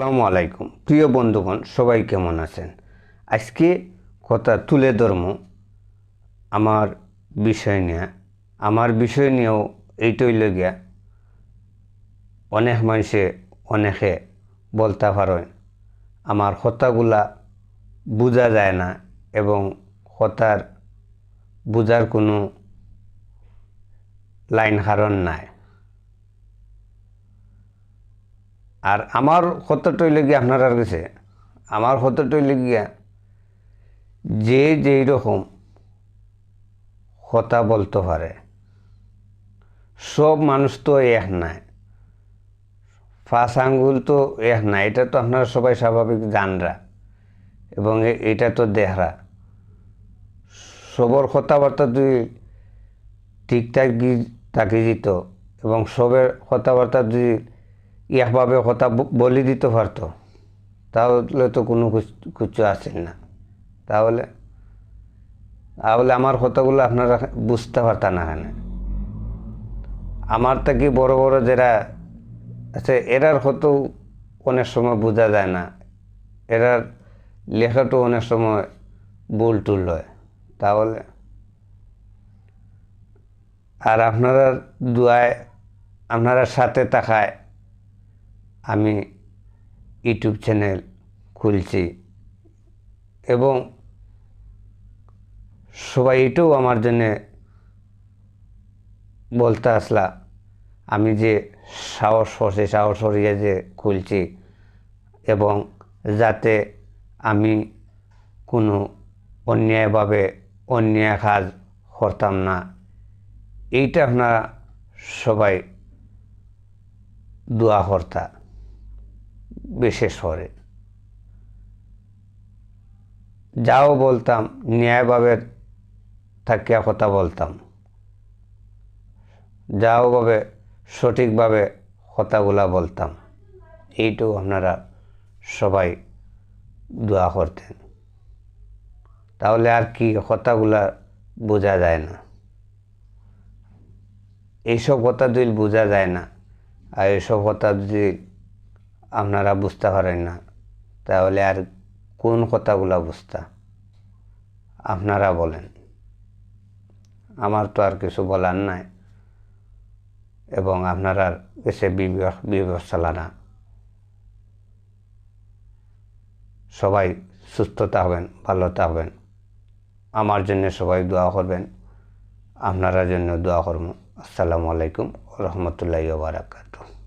আসসালামু আলাইকুম। প্রিয় বন্ধুগণ, সবাই কেমন আছেন? আজকে কথা তুলে ধর্ম আমার বিষয় নিয়ে। আমার বিষয় নিয়েও এইটাই লগিয়া অনেক মানুষে অনেকে বলতে পারেন, আমার কথাগুলা বোঝা যায় না এবং কথার বোঝার কোনো লাইন হারণ নাই। আর আমার কতটই লেগে আপনার কাছে আমার কতটই লেগিয়া যে যেই রকম কথা বলতে পারে, সব মানুষ তো এক নাই। ফাঁস আঙ্গুল তো এক নাই, এটা তো আপনারা সবাই স্বাভাবিক জানরা এবং এটা তো দেহরা। সবর কথাবার্তা যদি ঠিকঠাক থাকি দিত এবং সবের কথাবার্তা যদি একভাবে কথা বলি দিতে পারতো। তাহলে তো কোনো কিছু- আসেন না। তাহলে তাহলে আমার কথাগুলো আপনারা বুঝতে পারতেন না কেন আমার থেকে বড় বড় যারা আছে, এরার হতো অনেক সময় বোঝা যায় না। এরার লেখাটো অনেক সময় ভুল টুল হয়। তাহলে, আর আপনারা দুয়ায়, আপনারা সাথে থাকায় আমি ইউটিউব চ্যানেল খুলছি এবং সবাই এটাও আমার জন্যে বলতে আসলা, আমি যে সাহস সে সাহস সরিয়ে যে খুলছি এবং যাতে আমি কোনো অন্যায়ভাবে অন্যায় কাজ করতাম না, এইটা আপনারা সবাই দোয়া কর্তা। বিশেষ করে। যাও বলতাম, ন্যায়ভাবে থাকিয়া কথা বলতাম। যাও ভাবে সঠিকভাবে কথাগুলা বলতাম। এইটাও আপনারা সবাই দোয়া করতেন। তাহলে আর কি কথাগুলা বোঝা যায় না। এইসব কথা যদি বোঝা যায় না, আর এইসব কথা যদি আপনারা বুঝতে পারেন না। তাহলে আর কোন কথাগুলা বুঝতা? আপনারা বলেন। আমার তো আর কিছু বলার নাই। এবং আপনারা এসে বিবেক চালানা সবাই সুস্থ থাকবেন ভালো থাকবেন আমার জন্য সবাই দোয়া করবেন। আপনারা জন্য দোয়া করব আসসালামু আলাইকুম রহমতুল্লাহ বারাকাতু